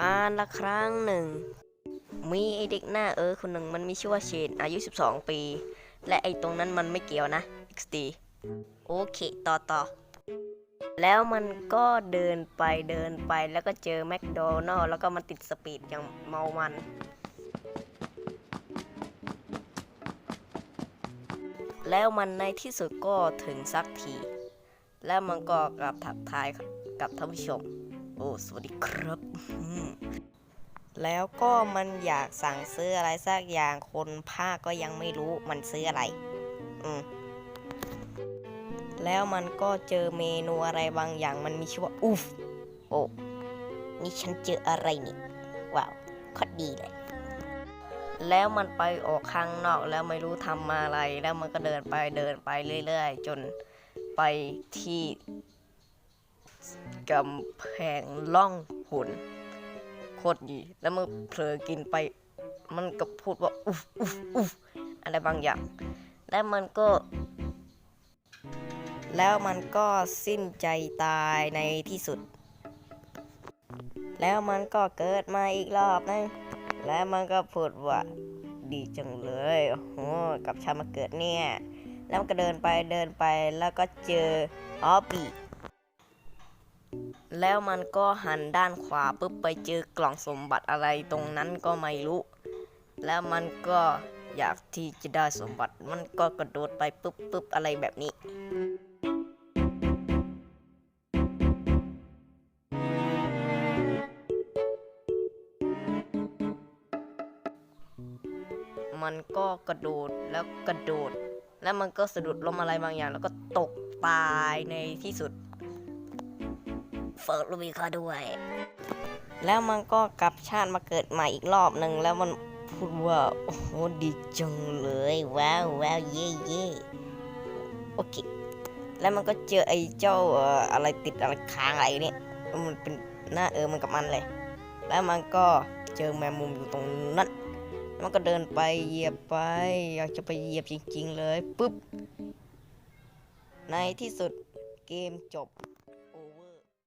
การละครั้งหนึ่ง มีไอเด็กหน้าเออคนหนึ่งมันมีชื่อว่าเชนอายุ 12 ปี และไอตรงนั้นมันไม่เกี่ยวนะ XD โอเค ต่อต่อ แล้วมันก็เดินไปเดินไปแล้วก็เจอแมคโดนัลล์แล้วก็มันติดสปีดอย่างเมามัน แล้วมันในที่สุดก็ถึงสักที แล้วมันก็กลับทักทายกับท่านผู้ชม อ้สวัสดีครับ แล้วก็มันอยากสั่งซื้ออะไรสักอย่างคนภาคก็ยังไม่รู้มันซื้ออะไร อืมแล้วมันก็เจอเมนูอะไรบางอย่างมันมีชื่อว่าอุฟโอ้นี่ฉันเจออะไรนี่ว้าวคตรดีเลย แล้วมันไปออกข้างนอกแล้วไม่รู้ทำมาอะไร แล้วมันก็เดินไปเดินไปเรื่อย ๆ จนไปที่ กำแพงล่องหนโคตรดีแล้วมันเผลอกินไป มันก็พูดว่าอุฟอุฟอุฟอะไรบางอย่าง แล้วมันก็ แล้วมันก็สิ้นใจตายในที่สุด แล้วมันก็เกิดมาอีกรอบนึงแล้วมันก็พูดว่าดีจังเลยโอ้โหกับชามาเกิดเนี่ย แล้วมันก็เดินไปเดินไปแล้วก็เจอออบี แล้วมันก็หันด้านขวาปุ๊บไปเจอกล่องสมบัติอะไรตรงนั้นก็ไม่รู้ แล้วมันก็อยากที่จะได้สมบัติ มันก็กระโดดไปปุ๊บปุ๊บอะไรแบบนี้ มันก็กระโดดแล้วกระโดด แล้วมันก็สะดุดล้มอะไรบางอย่าง แล้วก็ตกตายในที่สุด เฟิร์สลูบีคาด้วย แล้วมันก็กลับชาติมาเกิดใหม่อีกรอบหนึ่งแล้วมันพูดว่า โอ้โหดีจังเลยว้าวว้าวเย่เย่โอเค แล้วมันก็เจอไอ้เจ้าเอ่ออะไรติดอะไรค้างอะไรเนี่ยมันเป็นหน้าเออมันกับมันเลย แล้วมันก็เจอแมงมุมอยู่ตรงนั้นมันก็เดินไปเหยียบไป อยากจะไปเหยียบจริง ๆ เลยปุ๊บ ในที่สุดเกมจบ